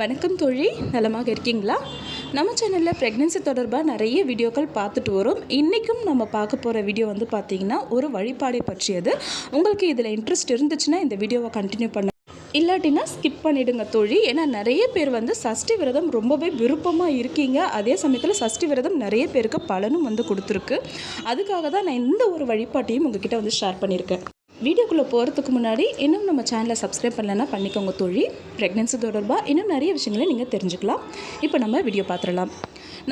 வணக்கம் தோழி. நலமாக இருக்கீங்களா? நம்ம சேனலில் ப்ரெக்னென்சி தொடர்பாக நிறைய வீடியோக்கள் பார்த்துட்டு வரும். இன்றைக்கும் நம்ம பார்க்க போகிற வீடியோ வந்து பார்த்திங்கன்னா ஒரு வழிபாடை பற்றியது. உங்களுக்கு இதில் இன்ட்ரெஸ்ட் இருந்துச்சுன்னா இந்த வீடியோவை கண்டினியூ பண்ண இல்லாட்டினா ஸ்கிப் பண்ணிடுங்க தோழி. ஏன்னா நிறைய பேர் வந்து சஷ்டி விரதம் ரொம்பவே விருப்பமாக இருக்கீங்க. அதே சமயத்தில் சஷ்டி விரதம் நிறைய பேருக்கு பலனும் வந்து கொடுத்துருக்கு. அதுக்காக தான் நான் இந்த ஒரு வழிபாட்டையும் உங்ககிட்ட வந்து ஷேர் பண்ணியிருக்கேன். வீடியோக்குள்ளே போகிறதுக்கு முன்னாடி இன்னும் நம்ம சேனலை சப்ஸ்கிரைப் பண்ணலன்னா பண்ணிக்கோங்க தோழி. ப்ரெக்னென்சி தொடர்பாக இன்னும் நிறைய விஷயங்களை நீங்கள் தெரிஞ்சுக்கலாம். இப்போ நம்ம வீடியோ பார்த்துடலாம்.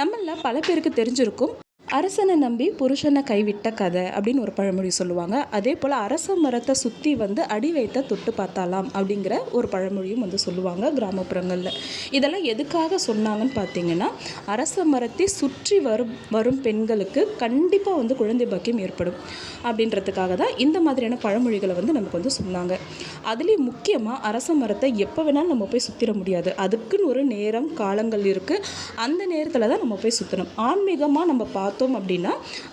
நம்மளில் பல பேருக்கு தெரிஞ்சிருக்கும். அரசனை நம்பி புருஷனை கைவிட்ட கதை அப்படின்னு ஒரு பழமொழி சொல்லுவாங்க. அதே போல் அரச மரத்தை சுற்றி வந்து அடி வைத்த தொட்டு பார்த்தாலாம் அப்படிங்கிற ஒரு பழமொழியும் வந்து சொல்லுவாங்க கிராமப்புறங்களில். இதெல்லாம் எதுக்காக சொன்னாங்கன்னு பார்த்தீங்கன்னா அரச மரத்தை சுற்றி வரும் வரும் பெண்களுக்கு கண்டிப்பாக வந்து குழந்தை பாக்கியம் ஏற்படும் அப்படின்றதுக்காக தான் இந்த மாதிரியான பழமொழிகளை வந்து நமக்கு வந்து சொன்னாங்க. அதுலேயும் முக்கியமாக அரச மரத்தை எப்போ வேணாலும் நம்ம போய் சுற்றிட முடியாது. அதுக்குன்னு ஒரு நேரம் காலங்கள் இருக்குது அந்த நேரத்தில் தான் நம்ம போய் சுற்றணும் ஆன்மீகமாக நம்ம பார்த்தோம் அப்படின்னா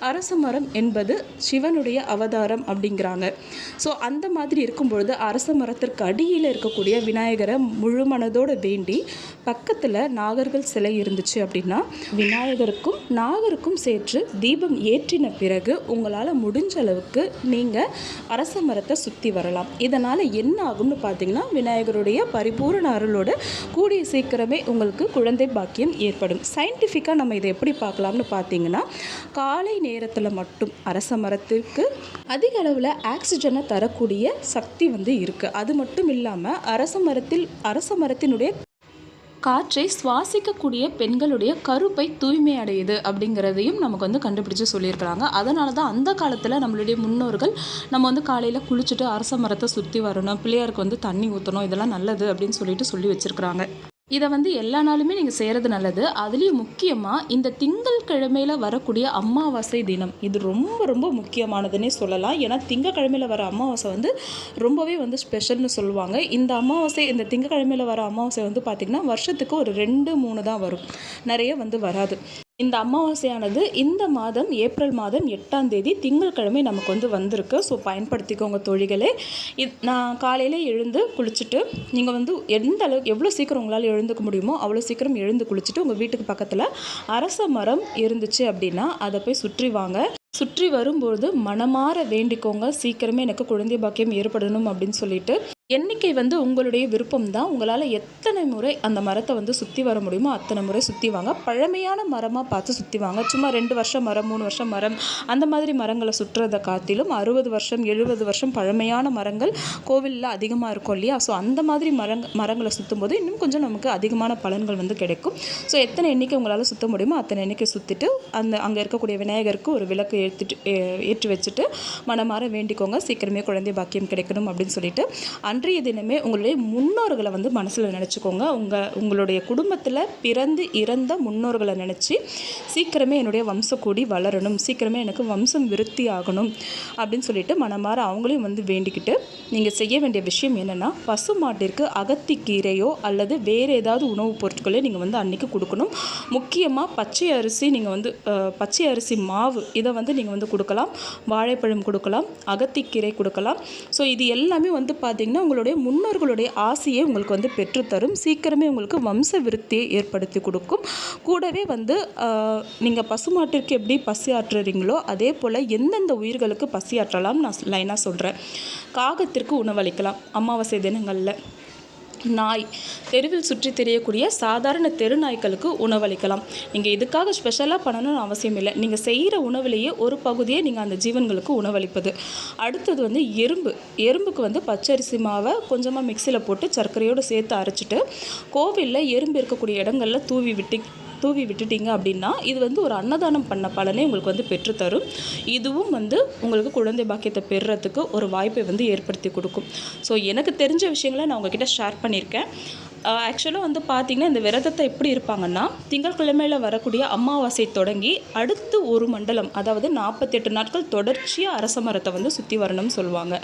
அரச மரம் என்பது சிவனுடைய அவதாரம் அப்படிங்கிறாங்க. ஸோ அந்த மாதிரி இருக்கும் பொழுது அரச மரத்திற்கு அடியில் இருக்கக்கூடிய விநாயகரை முழு மனதோடு வேண்டி பக்கத்தில் நாகர்கள் சிலை இருந்துச்சு அப்படின்னா விநாயகருக்கும் நாகருக்கும் சேர்த்து தீபம் ஏற்றின பிறகு உங்களால் முடிஞ்ச அளவுக்கு நீங்கள் அரச மரத்தை சுற்றி வரலாம். இதனால் என்ன ஆகும்னு பார்த்தீங்கன்னா விநாயகருடைய பரிபூரண அருளோடு கூடிய சீக்கிரமே உங்களுக்கு குழந்தை பாக்கியம் ஏற்படும். சயின்டிஃபிக்காக நம்ம இதை எப்படி பார்க்கலாம்னு பார்த்தீங்கன்னா காலை நேரத்தில் மட்டும் அரச மரத்திற்கு அதிக அளவில் ஆக்சிஜனை தரக்கூடிய சக்தி வந்து இருக்குது அது மட்டும் இல்லாமல் அரச மரத்தில் அரச மரத்தினுடைய காற்றை சுவாசிக்கக்கூடிய பெண்களுடைய கருப்பை தூய்மை அடையுது அப்படிங்கிறதையும் நமக்கு வந்து கண்டுபிடிச்சு சொல்லியிருக்கிறாங்க. அதனால தான் அந்த காலத்தில் நம்மளுடைய முன்னோர்கள் நம்ம வந்து காலையில் குளிச்சுட்டு அரச மரத்தை சுற்றி வரணும் பிள்ளையாருக்கு வந்து தண்ணி ஊற்றணும் இதெல்லாம் நல்லது அப்படின்னு சொல்லிட்டு சொல்லி வச்சுருக்கிறாங்க. இதை வந்து எல்லா நாளுமே நீங்கள் செய்கிறது நல்லது. அதுலேயும் முக்கியமாக இந்த திங்கள் கிழமையில் வரக்கூடிய அமாவாசை தினம். இது ரொம்ப ரொம்ப முக்கியமானதுன்னே சொல்லலாம். ஏன்னா திங்கக்கிழமையில் வர அமாவாசை வந்து ரொம்பவே வந்து ஸ்பெஷல்னு சொல்லுவாங்க. இந்த அமாவாசை இந்த திங்கக்கிழமையில் வர அமாவாசை வந்து பார்த்திங்கன்னா வருஷத்துக்கு ஒரு ரெண்டு மூணு தான் வரும். நிறைய வந்து வராது. இந்த அமாவாசையானது இந்த மாதம் ஏப்ரல் மாதம் எட்டாம் தேதி திங்கட்கிழமை நமக்கு வந்து வந்திருக்கு. ஸோ பயன்படுத்திக்கோங்க தொழிகளே. இது நான் காலையில் எழுந்து குளிச்சுட்டு நீங்கள் வந்து எந்த அளவுக்கு எவ்வளோ சீக்கிரம் உங்களால் எழுந்துக்க முடியுமோ அவ்வளோ சீக்கிரம் எழுந்து குளிச்சுட்டு உங்கள் வீட்டுக்கு பக்கத்தில் அரச மரம் இருந்துச்சு அப்படின்னா அதை போய் சுற்றி வாங்க. சுற்றி வரும்போது மனமாற வேண்டிக்கோங்க. சீக்கிரமே எனக்கு குழந்தை பாக்கியம் ஏற்படணும் அப்படின்னு சொல்லிட்டு எண்ணிக்கை வந்து உங்களுடைய விருப்பம் தான் உங்களால் எத்தனை முறை அந்த மரத்தை வந்து சுற்றி வர முடியுமோ அத்தனை முறை சுற்றி வாங்க. பழமையான மரமாக பார்த்து சுற்றி வாங்க. சும்மா ரெண்டு வருஷம் மரம் மூணு வருஷம் மரம் அந்த மாதிரி மரங்களை சுற்றுறதை காட்டிலும் அறுபது வருஷம் எழுபது வருஷம் பழமையான மரங்கள் கோவிலில் அதிகமாக இருக்கும் இல்லையா? ஸோ அந்த மாதிரி மரங் மரங்களை சுற்றும் போது இன்னும் கொஞ்சம் நமக்கு அதிகமான பலன்கள் வந்து கிடைக்கும். ஸோ எத்தனை எண்ணிக்கை உங்களால் சுற்ற முடியுமோ அத்தனை எண்ணிக்கை சுற்றிட்டு அந்த அங்கே இருக்கக்கூடிய விநாயகருக்கு ஒரு விளக்கு ஏற்றிட்டு ஏற்றி வச்சுட்டு மனமாற வேண்டிக்கோங்க. சீக்கிரமே குழந்தை பாக்கியம் கிடைக்கணும் அப்படின்னு சொல்லிட்டு அன்றைய தினமே உங்களுடைய முன்னோர்களை வந்து மனசில் நினச்சிக்கோங்க. உங்கள் உங்களுடைய குடும்பத்தில் பிறந்து இறந்த முன்னோர்களை நினச்சி சீக்கிரமே என்னுடைய வம்சக்கூடி வளரணும். சீக்கிரமே எனக்கு வம்சம் விருத்தி ஆகணும் அப்படின்னு சொல்லிட்டு மனமாற அவங்களையும் வந்து வேண்டிக்கிட்டு நீங்கள் செய்ய வேண்டிய விஷயம் என்னென்னா பசு மாட்டிற்கு அகத்திக்கீரையோ அல்லது வேறு ஏதாவது உணவுப் பொருட்களோ நீங்கள் வந்து அன்றைக்கி கொடுக்கணும். முக்கியமாக பச்சை அரிசி நீங்கள் வந்து பச்சை அரிசி மாவு இதை வந்து நீங்கள் வந்து கொடுக்கலாம். வாழைப்பழம் கொடுக்கலாம். அகத்திக்கீரை கொடுக்கலாம். ஸோ இது எல்லாமே வந்து பார்த்திங்கன்னா உங்களுடைய முன்னோர்களுடைய ஆசையை உங்களுக்கு வந்து பெற்றுத்தரும். சீக்கிரமே உங்களுக்கு வம்ச விருத்தியை ஏற்படுத்தி கொடுக்கும். கூடவே வந்து நீங்கள் பசுமாட்டிற்கு எப்படி பசி ஆற்றுறீங்களோ அதே போல் எந்தெந்த உயிர்களுக்கு பசி ஆற்றலாம் நான் லைனாக சொல்கிறேன் காகத்திற்கு உணவளிக்கலாம். அமாவாசை தினங்களில். நாய். தெருவில் சுற்றி தெரியக்கூடிய சாதாரண தெரு நாய்களுக்கு உணவளிக்கலாம். நீங்கள் இதுக்காக ஸ்பெஷலாக பண்ணணும்னு அவசியம் இல்லை. நீங்கள் செய்கிற உணவுலேயே ஒரு பகுதியை நீங்கள் அந்த ஜீவன்களுக்கு உணவளிப்பது. அடுத்தது வந்து எறும்பு. எறும்புக்கு வந்து பச்சரிசி மாவை கொஞ்சமாக மிக்சியில் போட்டு சர்க்கரையோடு சேர்த்து அரைச்சிட்டு கோவிலில் எறும்பு இருக்கக்கூடிய இடங்களில் தூவி விட்டு தூவி விட்டுட்டீங்க அப்படின்னா இது வந்து ஒரு அன்னதானம் பண்ண பலனை உங்களுக்கு வந்து பெற்றுத்தரும். இதுவும் வந்து உங்களுக்கு குழந்தை பாக்கியத்தை பெறுறதுக்கு ஒரு வாய்ப்பை வந்து ஏற்படுத்தி கொடுக்கும். ஸோ எனக்கு தெரிஞ்ச விஷயங்களை நான் உங்ககிட்ட ஷேர் பண்ணியிருக்கேன். ஆக்சுவலாக வந்து பார்த்திங்கன்னா இந்த விரதத்தை எப்படி இருப்பாங்கன்னா திங்கட்கிழமையில் வரக்கூடிய அமாவாசை தொடங்கி அடுத்து ஒரு மண்டலம் அதாவது நாற்பத்தெட்டு நாட்கள் தொடர்ச்சியாக அரச மரத்தை வந்து சுற்றி வரணும்னு சொல்லுவாங்க.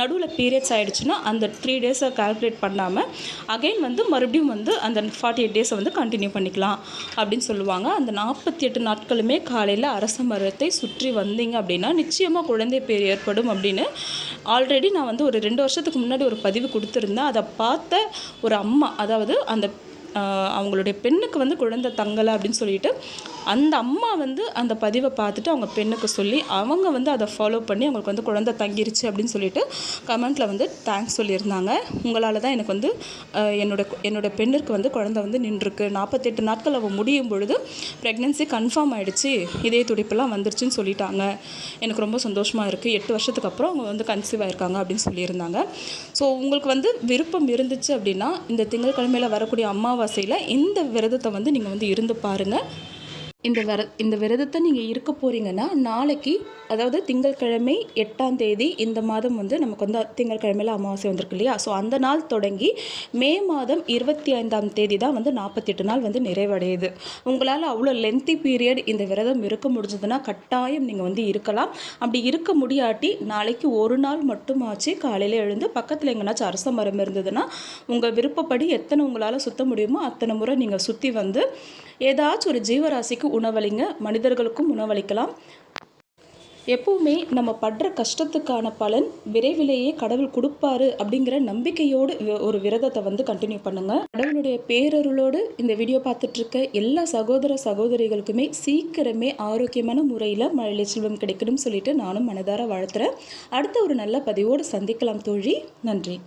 நடுவில் பீரியட்ஸ் ஆகிடுச்சுன்னா அந்த த்ரீ டேஸை கால்குலேட் பண்ணாமல் அகைன் வந்து மறுபடியும் வந்து அந்த ஃபார்ட்டி எயிட் டேஸை வந்து கண்டினியூ பண்ணிக்கலாம் அப்படின்னு சொல்லுவாங்க. அந்த நாற்பத்தி எட்டு நாட்களுமே காலையில் அரச மரத்தை சுற்றி வந்தீங்க அப்படின்னா நிச்சயமாக குழந்தை பேர் ஏற்படும் அப்படின்னு ஆல்ரெடி நான் வந்து ஒரு ரெண்டு வருஷத்துக்கு முன்னாடி ஒரு பதிவு கொடுத்துருந்தேன். அதை பார்த்த ஒரு அம்மா அதாவது அந்த அவங்களுடைய பெண்ணுக்கு வந்து குழந்தை தங்கலை அப்படின்னு சொல்லிட்டு அந்த அம்மா வந்து அந்த பதிவை பார்த்துட்டு அவங்க பெண்ணுக்கு சொல்லி அவங்க வந்து அதை ஃபாலோ பண்ணி அவங்களுக்கு வந்து குழந்தை தங்கிருச்சு அப்படின்னு சொல்லிட்டு கமெண்ட்டில் வந்து தேங்க்ஸ் சொல்லியிருந்தாங்க. உங்களால் தான் எனக்கு வந்து என்னோட என்னோட பெண்ணிற்கு வந்து குழந்தை வந்து நின்றுருக்கு. நாற்பத்தெட்டு நாட்கள் அவள் முடியும் பொழுது ப்ரெக்னென்சி கன்ஃபார்ம் ஆகிடுச்சு இதே துடிப்பெல்லாம் வந்துருச்சுன்னு சொல்லிட்டாங்க. எனக்கு ரொம்ப சந்தோஷமாக இருக்குது எட்டு வருஷத்துக்கு அப்புறம் அவங்க வந்து கன்சீவ் ஆயிருக்காங்க அப்படின்னு சொல்லியிருந்தாங்க. ஸோ உங்களுக்கு வந்து விருப்பம் இருந்துச்சு அப்படின்னா இந்த திங்கட்கிழமையில் வரக்கூடிய அமாவாசையில் இந்த விரதத்தை வந்து நீங்கள் வந்து இருந்து பாருங்கள் இந்த விர இந்த விரதத்தை நீங்கள் இருக்க போகிறீங்கன்னா நாளைக்கு அதாவது திங்கட்கிழமை எட்டாம் தேதி இந்த மாதம் வந்து நமக்கு வந்து திங்கட்கிழமையில் அமாவாசை வந்திருக்கு இல்லையா? ஸோ அந்த நாள் தொடங்கி மே மாதம் இருபத்தி ஐந்தாம் தேதி தான் வந்து நாற்பத்தெட்டு நாள் வந்து நிறைவடையுது. உங்களால் அவ்வளோ லென்த்தி பீரியட் இந்த விரதம் இருக்க முடிஞ்சதுன்னா கட்டாயம் நீங்கள் வந்து இருக்கலாம். அப்படி இருக்க முடியாட்டி நாளைக்கு ஒரு நாள் மட்டுமாச்சு காலையில் எழுந்து பக்கத்தில் எங்கேனாச்சும் அரச மரம் இருந்ததுன்னா உங்கள் விருப்பப்படி எத்தனை உங்களால் சுத்த முடியுமோ அத்தனை முறை நீங்கள் சுற்றி வந்து ஏதாச்சும் ஒரு ஜீவராசிக்கு உணவளிங்க மனிதர்களுக்கும் உணவளிக்கலாம். எப்பவுமே நம்ம படுற கஷ்டத்துக்கான பலன் விரைவிலேயே கடவுள் கொடுப்பாரு அப்படிங்கிற நம்பிக்கையோடு ஒரு விரதத்தை வந்து கண்டினியூ பண்ணுங்க. கடவுளுடைய பேரருளோடு இந்த வீடியோ பார்த்துட்டு இருக்க எல்லா சகோதர சகோதரிகளுக்குமே சீக்கிரமே ஆரோக்கியமான முறையில் மழை செல்வம் கிடைக்கணும்னு சொல்லிட்டு நானும் மனதார வாழ்த்துறேன். அடுத்த ஒரு நல்ல பதிவோடு சந்திக்கலாம் தோழி. நன்றி.